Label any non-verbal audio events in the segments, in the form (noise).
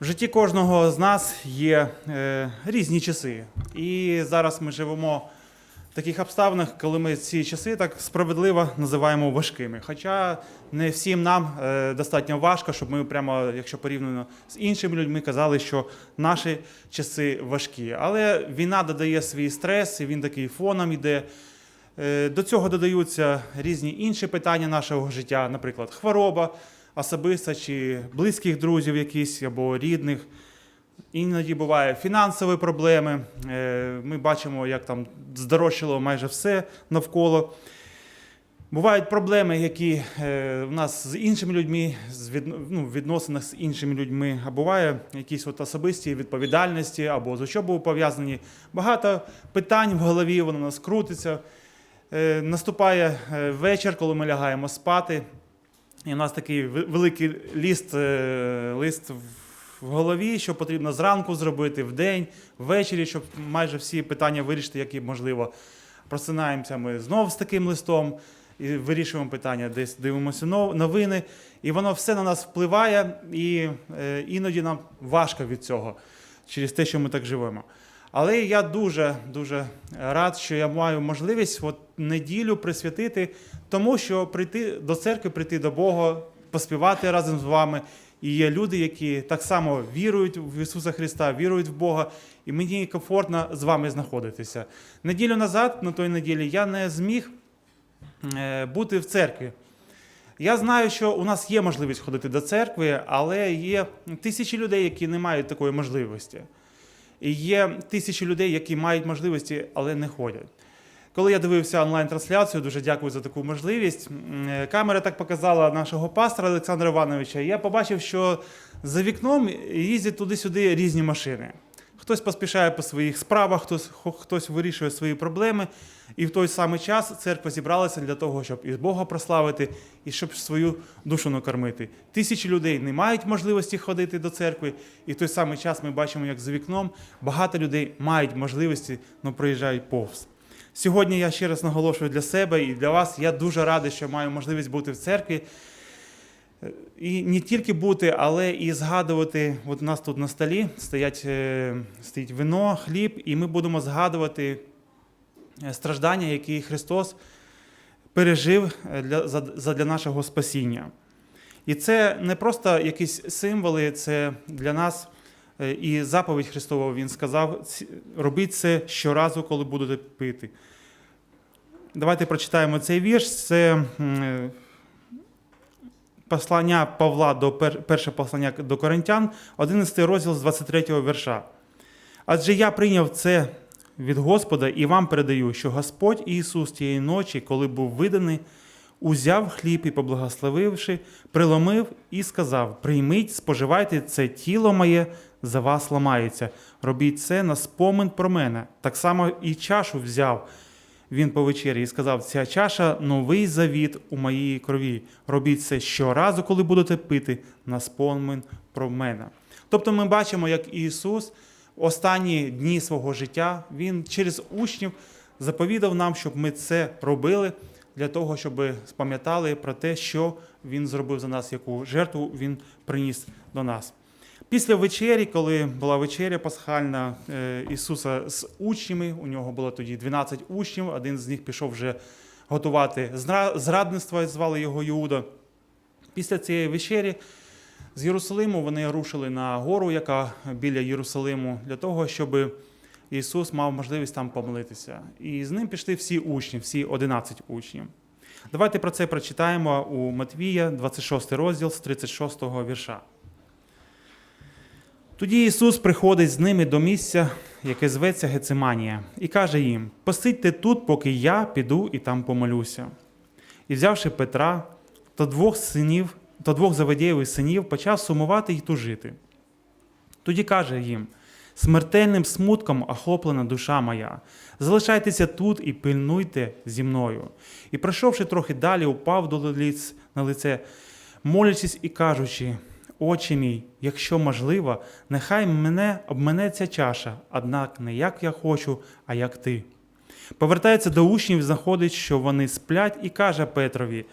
В житті кожного з нас є е, різні часи. І зараз ми живемо в таких обставинах, коли ми ці часи так справедливо називаємо важкими. Хоча не всім нам е, достатньо важко, щоб ми прямо, якщо порівняно з іншими людьми, казали, що наші часи важкі. Але війна додає свій стрес, і він такий фоном іде. Е, До цього додаються різні інші питання нашого життя, наприклад, хвороба особиста чи близьких друзів якісь або рідних. Іноді буває фінансові проблеми. Е, Ми бачимо, як там здорожчало майже все навколо. Бувають проблеми, які е, в нас з іншими людьми, з від, ну, відносинах з іншими людьми, а буває якісь от особисті відповідальності або з учобою пов'язані. Багато питань в голові, воно у нас крутиться. Е, Наступає вечір, коли ми лягаємо спати. І у нас такий великий ліст, е, лист в- в голові, що потрібно зранку зробити, вдень, ввечері, щоб майже всі питання вирішити, які можливо. Просинаємося ми знов з таким листом і вирішуємо питання, десь дивимося нов- новини, і воно все на нас впливає, і е, іноді нам важко від цього через те, що ми так живемо. Але я дуже дуже рад, що я маю можливість от неділю присвятити тому, що прийти до церкви, прийти до Бога, поспівати разом з вами. І є люди, які так само вірують в Ісуса Христа, вірують в Бога, і мені комфортно з вами знаходитися. Неділю назад, на той неділі, я не зміг е, бути в церкві. Я знаю, що у нас є можливість ходити до церкви, але є тисячі людей, які не мають такої можливості. І є тисячі людей, які мають можливості, але не ходять. Коли я дивився онлайн-трансляцію, дуже дякую за таку можливість. е, Камера так показала нашого пастора Олександра Івановича. і Я побачив, що за вікном їздять туди-сюди різні машини. Хтось поспішає по своїх справах, хтось, хтось вирішує свої проблеми. І в той самий час церква зібралася для того, щоб і Бога прославити, і щоб свою душу накормити. Тисячі людей не мають можливості ходити до церкви, і в той самий час ми бачимо, як за вікном багато людей мають можливості, але проїжджають повз. Сьогодні я ще раз наголошую для себе і для вас. Я дуже радий, що маю можливість бути в церкві. І не тільки бути, але і згадувати. От у нас тут на столі стоять, е, стоїть вино, хліб, і ми будемо згадувати е, страждання, які Христос пережив е, для, нашого спасіння. І це не просто якісь символи, це для нас і заповідь Христова. Він сказав: робіть це щоразу, коли будете пити. Давайте прочитаємо цей вірш. Це послання Павла до пер- перше послання до Коринтян, 11 розділ з 23 вірша. Адже я прийняв це від Господа і вам передаю, що Господь Ісус тієї ночі, коли був виданий, узяв хліб і, поблагословивши, приломив і сказав: Прийміть, споживайте це тіло моє, за вас ламається. Робіть це на спомин про мене. Так само і чашу взяв він по вечері і сказав: Ця чаша новий завіт у моїй крові. Робіть це щоразу, коли будете пити, на спомин про мене. Тобто ми бачимо, як Ісус останні дні свого життя Він через учнів заповідав нам, щоб ми це робили для того, щоб спам'ятали про те, що Він зробив за нас, яку жертву Він приніс до нас. Після вечері, коли була вечеря пасхальна е, Ісуса з учнями, у нього було тоді 12 учнів, один з них пішов вже готувати зра- зрадництво, звали його Іуда. Після цієї вечері з Єрусалиму вони рушили на гору, яка біля Єрусалиму, для того, щоб Ісус мав можливість там помолитися. І з ним пішли всі учні, всі 11 учнів. Давайте про це прочитаємо у Матвія, 26 розділ з 36 вірша. Тоді Ісус приходить з ними до місця, яке зветься Гециманія, і каже їм: Посидьте тут, поки я піду і там помолюся. І взявши Петра та двох синів, та двох Заведєєвих синів, почав сумувати й тужити. Тоді каже їм: смертельним смутком охоплена душа моя. Залишайтеся тут і пильнуйте зі мною. І пройшовши трохи далі, упав до лиць на лице, молячись і кажучи: Отче мій, якщо можливо, нехай мене обмене ця чаша, однак не як я хочу, а як ти. Повертається до учнів, знаходить, що вони сплять, і каже Петрові: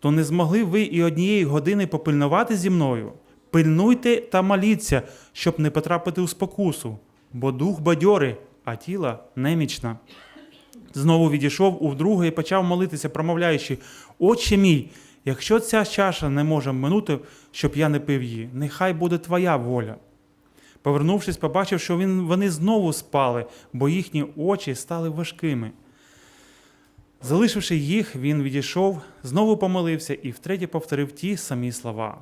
То не змогли ви і однієї години попильнувати зі мною? Пильнуйте та моліться, щоб не потрапити у спокусу, бо дух бадьорий, а тіло немічна. Знову відійшов у вдруге і почав молитися, промовляючи: Отче мій, якщо ця чаша не може минути, щоб я не пив її, нехай буде твоя воля. Повернувшись, побачив, що він, вони знову спали, бо їхні очі стали важкими. Залишивши їх, він відійшов, знову помолився і втретє повторив ті самі слова.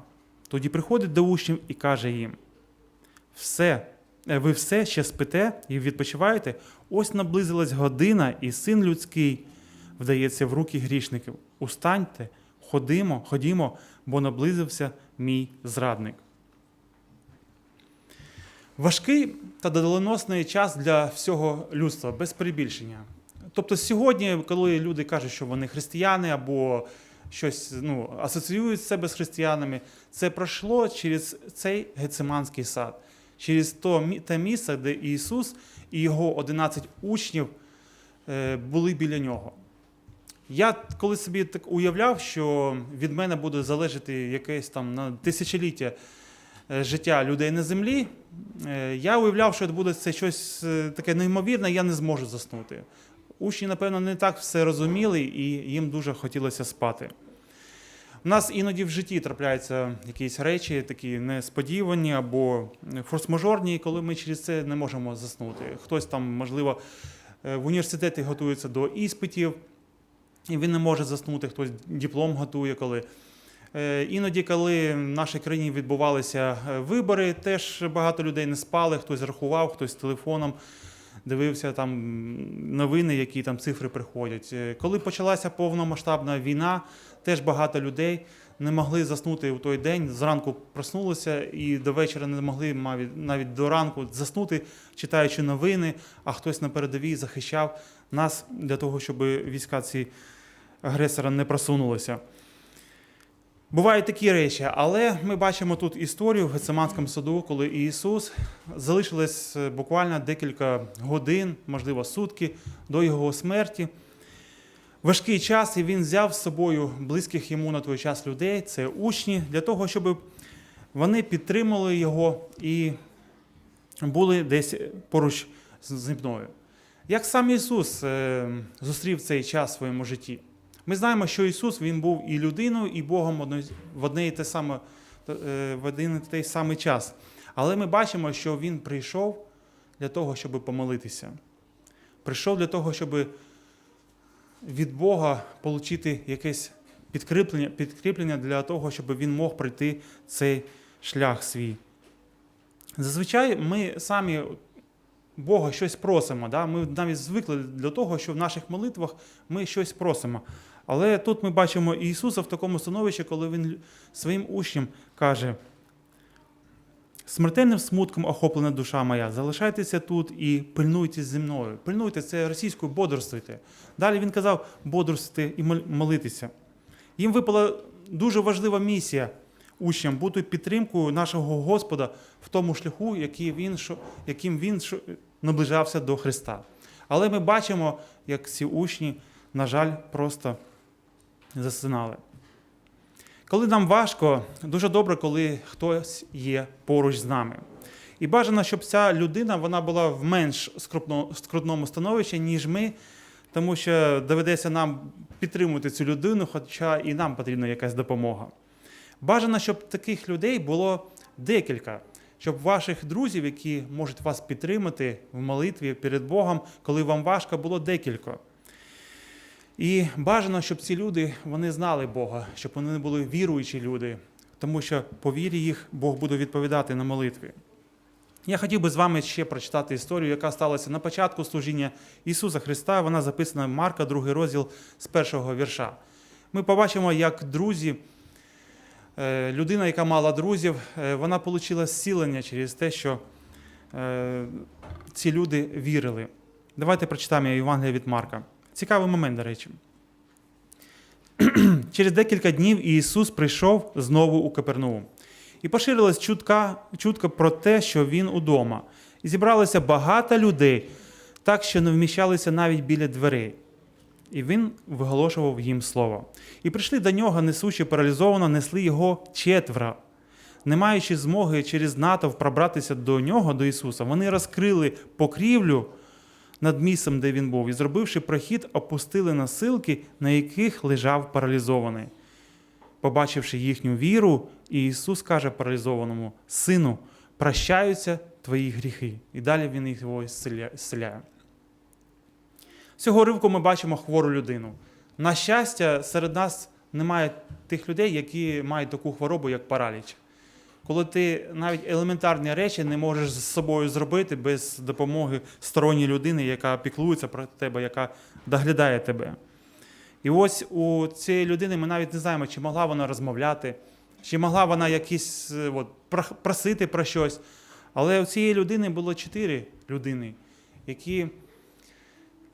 Тоді приходить до учнів і каже їм: все, е, ви все ще спите і відпочиваєте? Ось наблизилась година, і син людський вдається в руки грішників. Устаньте, ходимо, ходімо, бо наблизився мій зрадник. Важкий та доленосний час для всього людства, без перебільшення. Тобто сьогодні, коли люди кажуть, що вони християни або щось ну, асоціюють себе з християнами, це пройшло через цей гециманський сад, через те місце, де Ісус і його 11 учнів е, були біля нього. Я коли собі так уявляв, що від мене буде залежати якесь там на тисячоліття е, життя людей на землі, е, я уявляв, що буде це щось е, таке неймовірне, я не зможу заснути. Учні, напевно, не так все розуміли, і їм дуже хотілося спати. У нас іноді в житті трапляються якісь речі, такі несподівані або форс-мажорні, коли ми через це не можемо заснути. Хтось там, можливо, в університеті готується до іспитів, і він не може заснути, хтось диплом готує коли. Е, Іноді, коли в нашій країні відбувалися е, вибори, теж багато людей не спали, хтось рахував, хтось телефоном дивився там новини, які там цифри приходять. Е, Коли почалася повномасштабна війна, теж багато людей не могли заснути у той день. Зранку проснулися і до вечора не могли навіть, до ранку заснути, читаючи новини, а хтось на передовій захищав нас для того, щоб війська ці агресора не просунулися. Бувають такі речі, але ми бачимо тут історію в Гециманському саду, коли Ісус залишилось е, буквально декілька годин, можливо, сутки до його смерті. Важкий час, і він взяв з собою близьких йому на той час людей, це учні, для того, щоб вони підтримали його і були десь поруч з- мною. Як сам Ісус е, зустрів цей час в своєму житті? Ми знаємо, що Ісус Він був і людиною, і Богом в одне і те саме, е, в один і той самий час. Але ми бачимо, що Він прийшов для того, щоб помолитися. Прийшов для того, щоб від Бога отримати якесь підкріплення, підкріплення для того, щоб він мог пройти цей шлях свій. Зазвичай ми самі Бога щось просимо. Да? Ми навіть звикли до того, що в наших молитвах ми щось просимо. Але тут ми бачимо Ісуса в такому становищі, коли Він своїм учням каже: смертельним смутком охоплена душа моя, залишайтеся тут і пильнуйте зі мною. Пильнуйте це російською бодрствуйте. Далі він казав бодрствуйте і молитися. Їм випала дуже важлива місія учням бути підтримкою нашого Господа в тому шляху, яким він наближався до Христа. Але ми бачимо, як ці учні, на жаль, просто засинали. Коли нам важко, дуже добре, коли хтось є поруч з нами. І бажано, щоб ця людина вона була в менш скрутно- скрутному становищі, ніж ми, тому що доведеться нам підтримувати цю людину, хоча і нам потрібна якась допомога. Бажано, щоб таких людей було декілька, щоб ваших друзів, які можуть вас підтримати в молитві перед Богом, коли вам важко, було декілька. І бажано, щоб ці люди вони знали Бога, щоб вони були віруючі люди, тому що по вірі їх Бог буде відповідати на молитві. Я хотів би з вами ще прочитати історію, яка сталася на початку служіння Ісуса Христа. Вона записана в Марка, другий розділ з першого вірша. Ми побачимо, як друзі, е, людина, яка мала друзів, е, вона отримала зцілення через те, що е, ці люди вірили. Давайте прочитаємо Євангелія від Марка. Цікавий момент, до речі. (clears throat) Через декілька днів Ісус прийшов знову у Капернаум. І поширилась чутка, чутка про те, що він удома. І зібралося багато людей, так що не вміщалися навіть біля дверей. І він виголошував їм слово. І прийшли до нього, несучи паралізовано, несли його четверо. не маючи змоги через натовп пробратися до нього, до Ісуса, вони розкрили покрівлю над місцем, де він був, і, зробивши прохід, опустили насилки, на яких лежав паралізований. Побачивши їхню віру, Ісус каже паралізованому: Сину, прощаються твої гріхи. І далі Він його зціля- зціляє. З цього ривку ми бачимо хвору людину. На щастя, серед нас немає тих людей, які мають таку хворобу, як параліч. Коли ти навіть елементарні речі не можеш з собою зробити без допомоги сторонньої людини, яка піклується про тебе, яка доглядає тебе. І ось у цієї людини ми навіть не знаємо, чи могла вона розмовляти, чи могла вона якісь е, от, просити про щось. Але у цієї людини було чотири людини, які,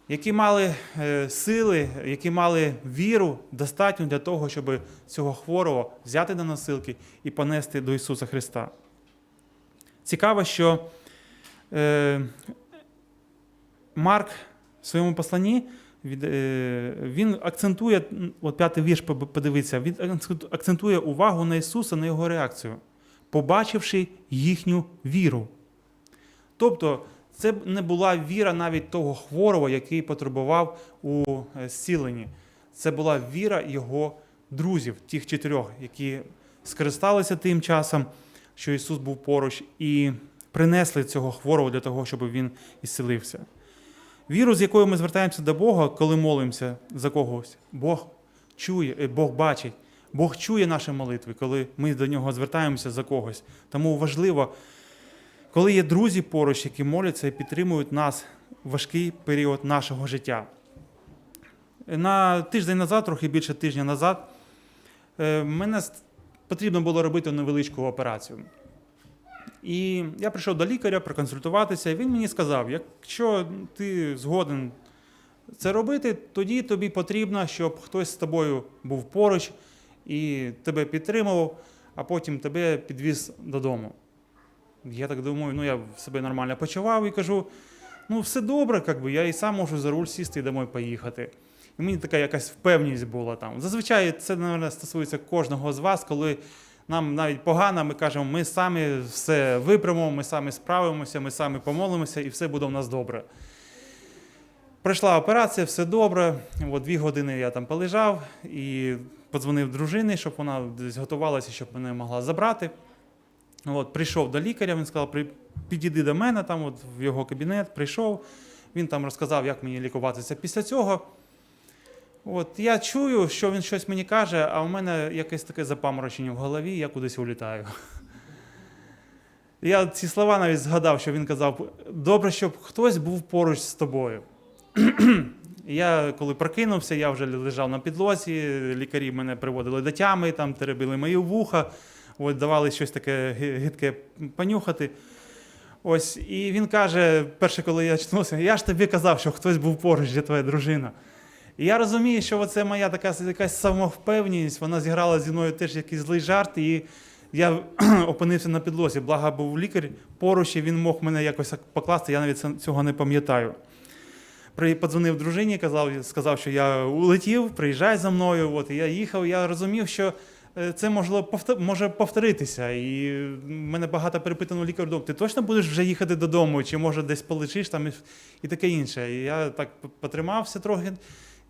які мали е, сили, які мали віру достатньо для того, щоб цього хворого взяти на носилки і понести до Ісуса Христа. Цікаво, що е, Марк в своєму посланні е, він акцентує, от п'ятий вірш подивіться, він акцентує увагу на Ісуса, на його реакцію, побачивши їхню віру. Тобто, це не була віра навіть того хворого, який потребував у е, зціленні. Це була віра його друзів, тих чотирьох, які скористалися тим часом, що Ісус був поруч, і принесли цього хворого для того, щоб він ісцелився. Віру, з якою ми звертаємося до Бога, коли молимося за когось, Бог чує, е, Бог бачить, Бог чує наші молитви, коли ми до нього звертаємося за когось. Тому важливо, коли є друзі поруч, які моляться і підтримують нас в важкий період нашого життя. На тиждень назад, трохи більше тижня назад, е, мене потрібно було робити невеличку операцію. І я прийшов до лікаря проконсультуватися, і він мені сказав: якщо ти згоден це робити, тоді тобі потрібно, щоб хтось з тобою був поруч і тебе підтримував, а потім тебе підвіз додому. Я так думаю, ну я себе нормально почував і кажу: ну, все добре, как би, я і сам можу за руль сісти і домой поїхати. І мені така якась впевненість була там. Зазвичай це, мабуть, стосується кожного з вас, коли нам навіть погано, ми кажемо, ми самі все виправимо, ми самі справимося, ми самі помолимося, і все буде у нас добре. Пройшла операція, все добре. От дві години я там полежав і подзвонив дружині, щоб вона десь готувалася, щоб мене могла забрати. От, прийшов до лікаря, він сказав, підійди до мене, там, от, в його кабінет, прийшов. Він там розказав, як мені лікуватися після цього. От, я чую, що він щось мені каже, а у мене якесь таке запаморочення в голові, я кудись улітаю. Я ці слова навіть згадав, що він казав: добре, щоб хтось був поруч з тобою. (clears throat) Я коли прокинувся, я вже лежав на підлозі, лікарі мене приводили до тями, там теребили мої вуха, от, давали щось таке гидке понюхати. Ось, і він каже, перше, коли я чнувся, я ж тобі казав, що хтось був поруч, де твоя дружина. І я розумію, що це моя така якась самовпевненість, вона зіграла зі мною теж якийсь злий жарт, і я (clears throat) опинився на підлозі. Благо був лікар поруч, і він мог мене якось покласти, я навіть цього не пам'ятаю. Подзвонив дружині, казав, сказав, що я улетів, приїжджай за мною. От, і я їхав, я розумів, що це можливо повтор- може повторитися. І в мене багато перепитано лікар вдома, ти точно будеш вже їхати додому, чи може десь полечиш там і, таке інше. І я так потримався трохи.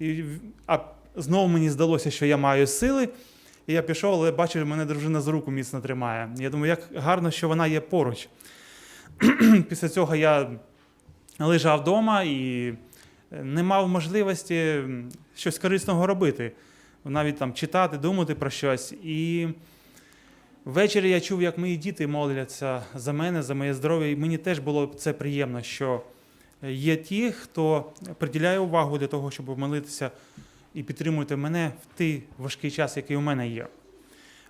І, а знову мені здалося, що я маю сили. І я пішов, але бачу, мене дружина за руку міцно тримає. Я думаю, як гарно, що вона є поруч. (clears throat) Після цього я лежав вдома і не мав можливості щось корисного робити, навіть там читати, думати про щось. І ввечері я чув, як мої діти моляться за мене, за моє здоров'я, і мені теж було це приємно, що є ті, хто приділяє увагу для того, щоб молитися і підтримувати мене в той важкий час, який у мене є.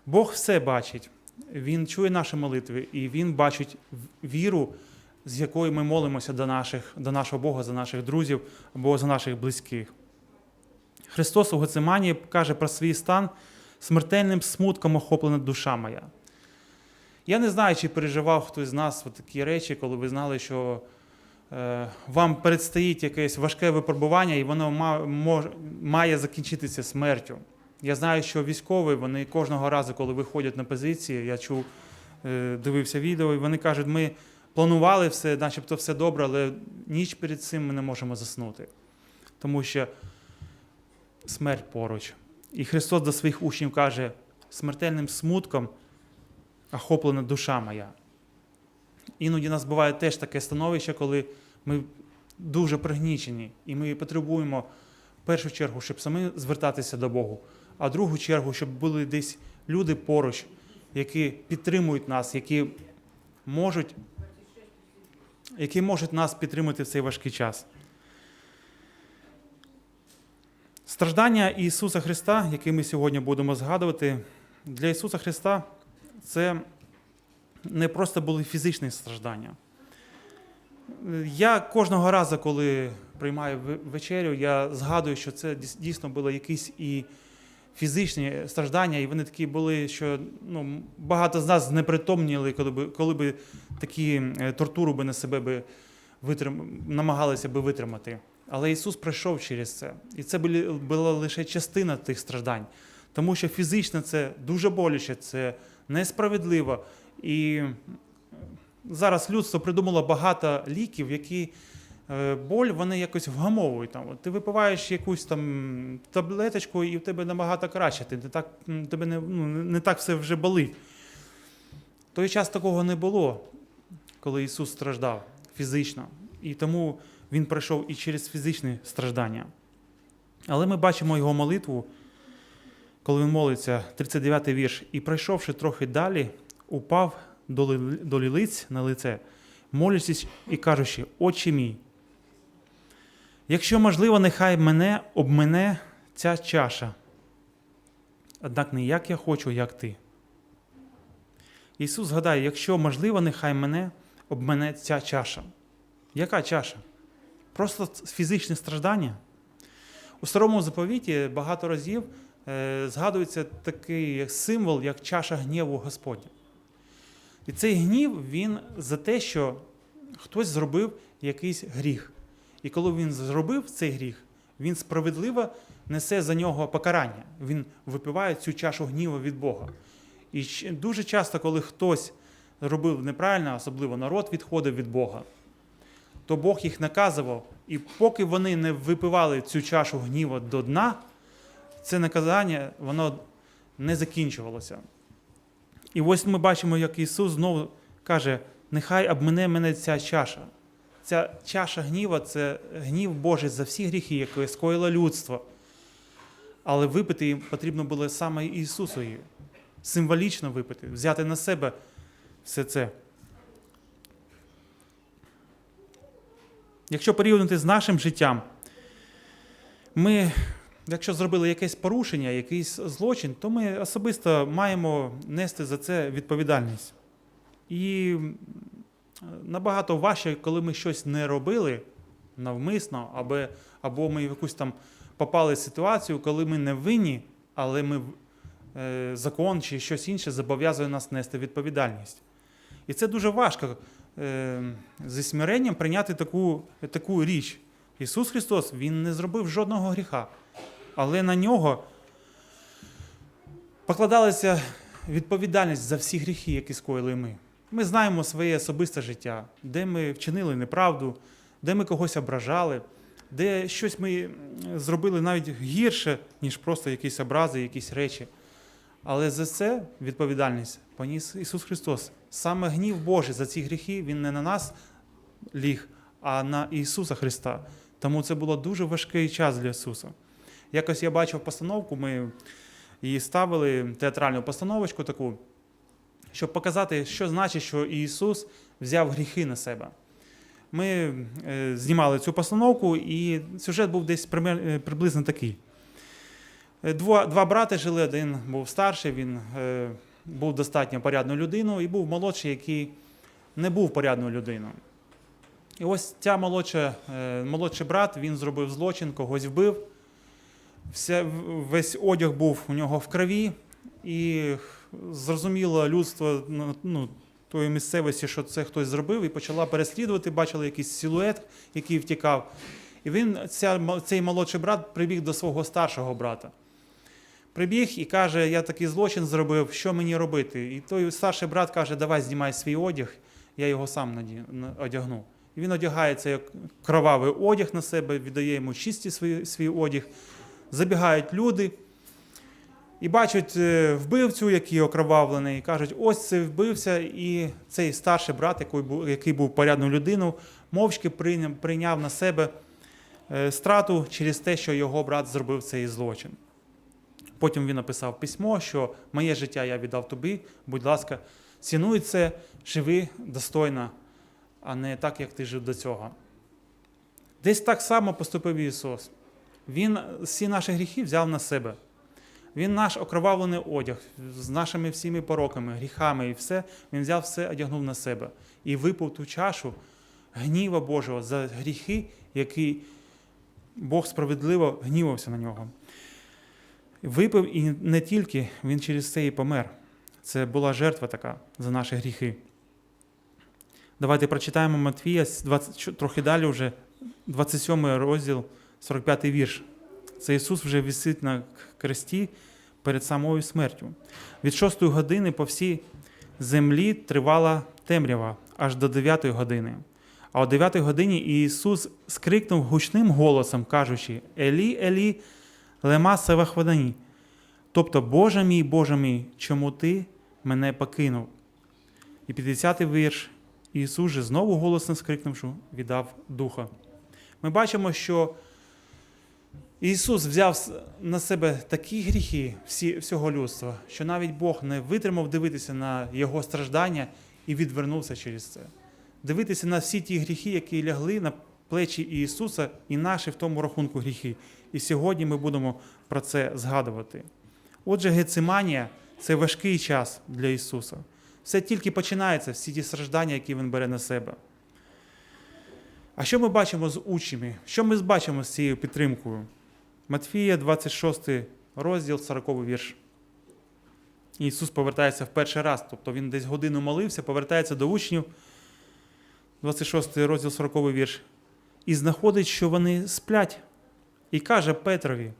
Бог все бачить, Він чує наші молитви, і Він бачить віру, з якою ми молимося до, наших, до нашого Бога, за наших друзів або за наших близьких. Христос у Гецимані каже про свій стан смертельним смутком охоплена душа моя. Я не знаю, чи переживав хтось з нас такі речі, коли ви знали, що е, вам предстоїть якесь важке випробування, і воно має закінчитися смертю. Я знаю, що військові вони кожного разу, коли виходять на позиції, я чув е, дивився відео, і вони кажуть, ми планували все, начебто все добре, але ніч перед цим ми не можемо заснути. Тому що смерть поруч. І Христос до своїх учнів каже: смертельним смутком охоплена душа моя. Іноді нас буває теж таке становище, коли ми дуже пригнічені, і ми потребуємо в першу чергу, щоб самі звертатися до Богу, а в другу чергу, щоб були десь люди поруч, які підтримують нас, які можуть, які можуть нас підтримати в цей важкий час. Страждання Ісуса Христа, які ми сьогодні будемо згадувати, для Ісуса Христа це не просто були фізичні страждання. Я кожного разу, коли приймаю вечерю, я згадую, що це дійсно були якісь і фізичні страждання, і вони такі були, що ну, багато з нас знепритомніли, коли би, коли би такі е, тортури би на себе би витрим, намагалися би витримати. Але Ісус пройшов через це. І це була лише частина тих страждань. Тому що фізично це дуже боляче, це несправедливо. І зараз людство придумало багато ліків, які е, боль вони якось вгамовують. Там, ти випиваєш якусь там таблеточку, і в тебе набагато краще. Ти не так, тебе не, ну, не так все вже болить. В той час такого не було, коли Ісус страждав фізично. І тому Він пройшов і через фізичні страждання. Але ми бачимо його молитву, коли він молиться, 39-й вірш, і пройшовши трохи далі, упав до лілиць на лице, молячись і кажучи, Отче мій, якщо можливо, нехай мене обмене ця чаша. Однак не як я хочу, як ти. Ісус згадає, якщо можливо, нехай мене обмене ця чаша. Яка чаша? Просто фізичне страждання. У старому заповіті багато разів е, згадується такий символ, як чаша гніву Господня. І цей гнів він за те, що хтось зробив якийсь гріх. І коли він зробив цей гріх, він справедливо несе за нього покарання. Він випиває цю чашу гніву від Бога. І дуже часто, коли хтось робив неправильно, особливо народ відходив від Бога, то Бог їх наказував. І поки вони не випивали цю чашу гніву до дна, це наказання воно не закінчувалося. І ось ми бачимо, як Ісус знову каже: нехай обмине мене ця чаша. Ця чаша гніва це гнів Божий за всі гріхи, які скоїло людство. Але випити їм потрібно було саме Ісусу. Символічно випити, взяти на себе все це. Якщо порівняти з нашим життям, ми, якщо зробили якесь порушення, якийсь злочин, то ми особисто маємо нести за це відповідальність. І набагато важче, коли ми щось не робили навмисно, або, або ми в якусь там попали в ситуацію, коли ми не винні, але ми, е, закон чи щось інше зобов'язує нас нести відповідальність. І це дуже важко зі смиренням прийняти таку, таку річ. Ісус Христос Він не зробив жодного гріха, але на нього покладалася відповідальність за всі гріхи, які скоїли ми. Ми знаємо своє особисте життя, де ми вчинили неправду, де ми когось ображали, де щось ми зробили навіть гірше, ніж просто якісь образи, якісь речі. Але за це відповідальність поніс Ісус Христос. Саме гнів Божий за ці гріхи Він не на нас ліг, а на Ісуса Христа. Тому це було дуже важкий час для Ісуса. Якось я бачив постановку, ми її ставили, театральну постановочку таку, щоб показати, що значить, що Ісус взяв гріхи на себе. Ми е, знімали цю постановку, і сюжет був десь е, приблизно такий. Е, Два, два брати жили, один був старший, він е, був достатньо порядною людиною, і був молодший, який не був порядною людиною. І ось ця молодша, е, молодший брат він зробив злочин, когось вбив. Вся, весь одяг був у нього в крові, і зрозуміло людство ну, ну, тої місцевості, що це хтось зробив, і почала переслідувати, бачили якийсь силует, який втікав. І він, ця, цей молодший брат прибіг до свого старшого брата. Прибіг і каже: Я такий злочин зробив, що мені робити? І той старший брат каже: Давай знімай свій одяг, я його сам одягну. І він одягає цей кровавий одяг на себе, віддає йому чисті свій, свій одяг. Забігають люди і бачать е, вбивцю, який окровавлений, і кажуть, ось це вбивця, і цей старший брат, який був, який був порядною людиною, мовчки прийняв, прийняв на себе е, страту через те, що його брат зробив цей злочин. Потім він написав письмо, що моє життя я віддав тобі, будь ласка, цінуй це, живи достойно, а не так, як ти жив до цього. Десь так само поступив Ісус. Він всі наші гріхи взяв на себе. Він наш окровавлений одяг з нашими всіми пороками, гріхами і все, він взяв все, одягнув на себе і випив ту чашу гніва Божого за гріхи, які Бог справедливо гнівався на нього. Випив і не тільки він через це і помер. Це була жертва така за наші гріхи. Давайте прочитаємо Матвія, 20, трохи далі вже 27 розділ, 45 вірш. Це Ісус вже висить на кресті перед самою смертю. Від 6 години по всій землі тривала темрява аж до 9 години. А о 9 годині Ісус скрикнув гучним голосом, кажучи: Елі, Елі, лема севахвадані. Тобто, Боже мій, Боже мій, чому ти мене покинув? І 50-й вірш. Ісус же знову голосно скрикнувши, віддав духа. Ми бачимо, що Ісус взяв на себе такі гріхи всі, всього людства, що навіть Бог не витримав дивитися на Його страждання і відвернувся через це. Дивитися на всі ті гріхи, які лягли на плечі Ісуса, і наші в тому рахунку гріхи. І сьогодні ми будемо про це згадувати. Отже, Гециманія це важкий час для Ісуса. Все тільки починається, всі ті страждання, які Він бере на себе. А що ми бачимо з учнями? Що ми бачимо з цією підтримкою? Матфія, 26 розділ, 40 вірш. Ісус повертається в перший раз, тобто Він десь годину молився, повертається до учнів, 26 розділ, 40 вірш. І знаходить, що вони сплять. І каже Петрові: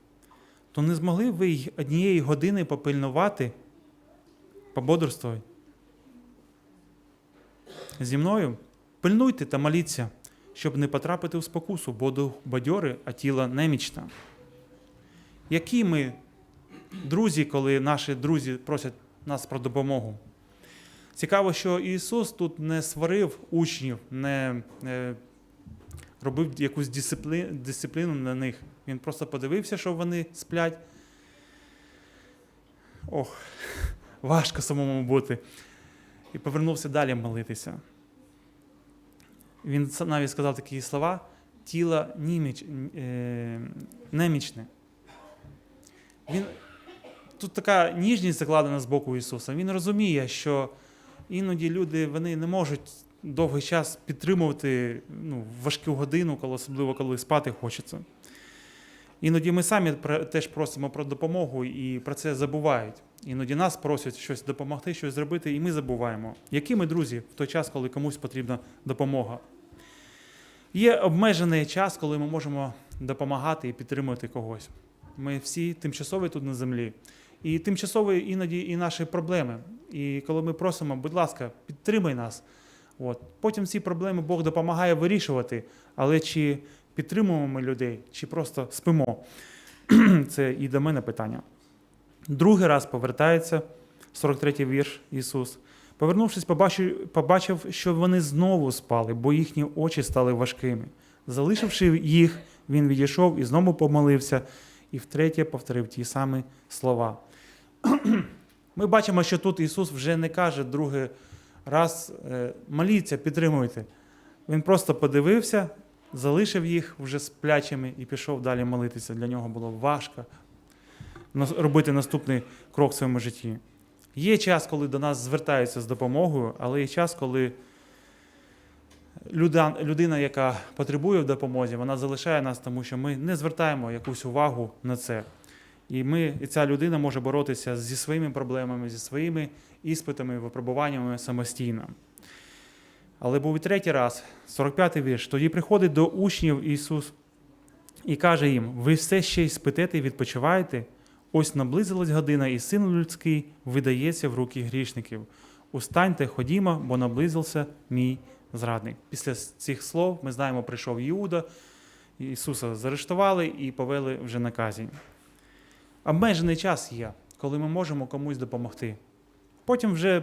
то не змогли ви й однієї години попильнувати, пободрствувати? Зі мною пильнуйте та моліться, щоб не потрапити в спокусу, бо дух бадьори, а тіло немічне. Які ми друзі, коли наші друзі просять нас про допомогу? Цікаво, що Ісус тут не сварив учнів, не е, робив якусь дисциплі- дисципліну на них. Він просто подивився, що вони сплять. Ох, (laughs) важко самому бути. І повернувся далі молитися. Він навіть сказав такі слова: тіло німіч, е, немічне. Він, тут така ніжність закладена з боку Ісуса. Він розуміє, що іноді люди вони не можуть довгий час підтримувати ну, важку годину, коли, особливо коли спати хочеться. Іноді ми самі теж просимо про допомогу і про це забувають. Іноді нас просять щось допомогти, щось зробити, і ми забуваємо. Які ми друзі в той час, коли комусь потрібна допомога? Є обмежений час, коли ми можемо допомагати і підтримувати когось. Ми всі тимчасові тут на землі. І тимчасові іноді і наші проблеми. І коли ми просимо, будь ласка, підтримай нас. От. Потім ці проблеми Бог допомагає вирішувати, але чи підтримуємо ми людей, чи просто спимо? (clears throat) Це і до мене питання. Другий раз повертається, 43-й вірш Ісус. Повернувшись, побачив, що вони знову спали, бо їхні очі стали важкими. Залишивши їх, він відійшов і знову помолився, і втретє повторив ті самі слова. (clears throat) Ми бачимо, що тут Ісус вже не каже другий раз е, моліться, підтримуйте. Він просто подивився, залишив їх вже сплячими і пішов далі молитися. Для нього було важко робити наступний крок в своєму житті. Є час, коли до нас звертаються з допомогою, але є час, коли людина, яка потребує в допомозі, вона залишає нас, тому що ми не звертаємо якусь увагу на це. І, ми, і ця людина може боротися зі своїми проблемами, зі своїми іспитами, випробуваннями самостійно. Але був і третій раз, 45-й вірш. Тоді приходить до учнів Ісус і каже їм: ви все ще й спитете і відпочиваєте? Ось наблизилась година, і син людський видається в руки грішників. Устаньте, ходімо, бо наблизився мій зрадник. Після цих слов ми знаємо, прийшов Іуда, Ісуса заарештували і повели вже на казінь. Обмежений час є, коли ми можемо комусь допомогти. Потім вже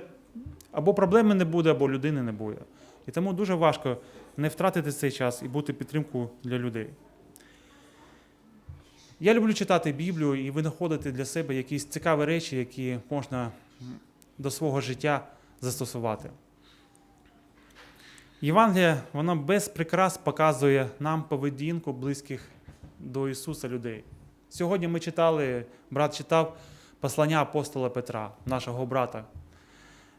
або проблеми не буде, або людини не буде. І тому дуже важко не втратити цей час і бути підтримкою для людей. Я люблю читати Біблію і винаходити для себе якісь цікаві речі, які можна до свого життя застосувати. Євангелія, вона без прикрас показує нам поведінку близьких до Ісуса людей. Сьогодні ми читали, брат читав послання апостола Петра, нашого брата,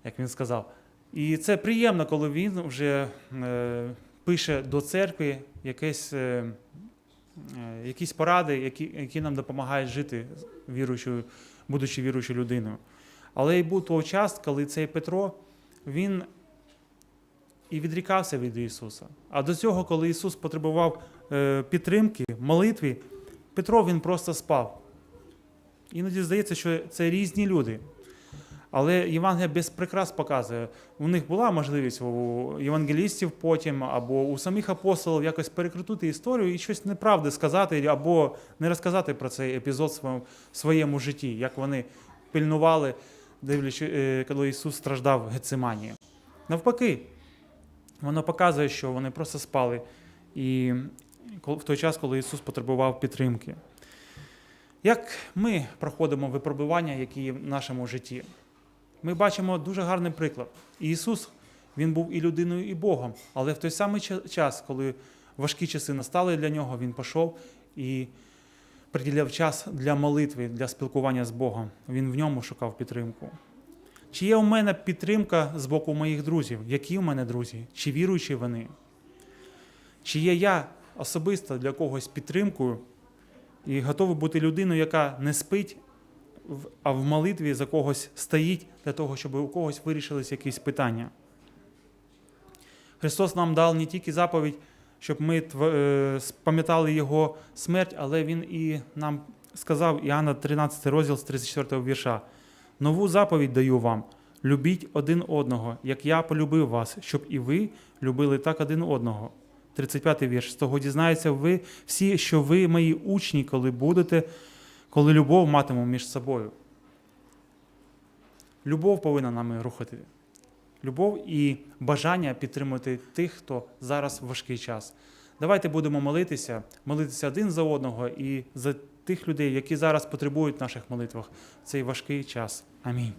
як він сказав. І це приємно, коли він вже е, пише до церкви якесь, е, е, якісь поради, які, які нам допомагають жити віруючою, будучи віруючою людиною. Але й був той час, коли цей Петро він і відрікався від Ісуса. А до цього, коли Ісус потребував е, підтримки, молитві, Петро він просто спав. Іноді здається, що це різні люди. Але Євангелія без прикрас показує. У них була можливість у євангелістів потім або у самих апостолів якось перекрутити історію і щось неправди сказати, або не розказати про цей епізод в своєму, житті, як вони пильнували, дивлячись, е, коли Ісус страждав в Гециманії. Навпаки, воно показує, що вони просто спали і в той час, коли Ісус потребував підтримки. Як ми проходимо випробування, які є в нашому житті? Ми бачимо дуже гарний приклад. Ісус, Він був і людиною, і Богом, але в той самий час, коли важкі часи настали для нього, Він пішов і приділяв час для молитви, для спілкування з Богом. Він в ньому шукав підтримку. Чи є у мене підтримка з боку моїх друзів? Які у мене друзі? Чи віруючі вони? Чи є я особисто для когось підтримкою і готовий бути людиною, яка не спить, а в молитві за когось стоїть для того, щоб у когось вирішились якісь питання? Христос нам дав не тільки заповідь, щоб ми е, пам'ятали Його смерть, але Він і нам сказав, Іоанна 13 розділ з 34 вірша. Нову заповідь даю вам: любіть один одного, як я полюбив вас, щоб і ви любили так один одного. 35 вірш. З того дізнаєтеся ви всі, що ви мої учні, коли будете, коли любов матиму між собою. Любов повинна нами рухати. Любов і бажання підтримувати тих, хто зараз важкий час. Давайте будемо молитися, молитися один за одного і за тих людей, які зараз потребують наших молитвах в цей важкий час. Амінь.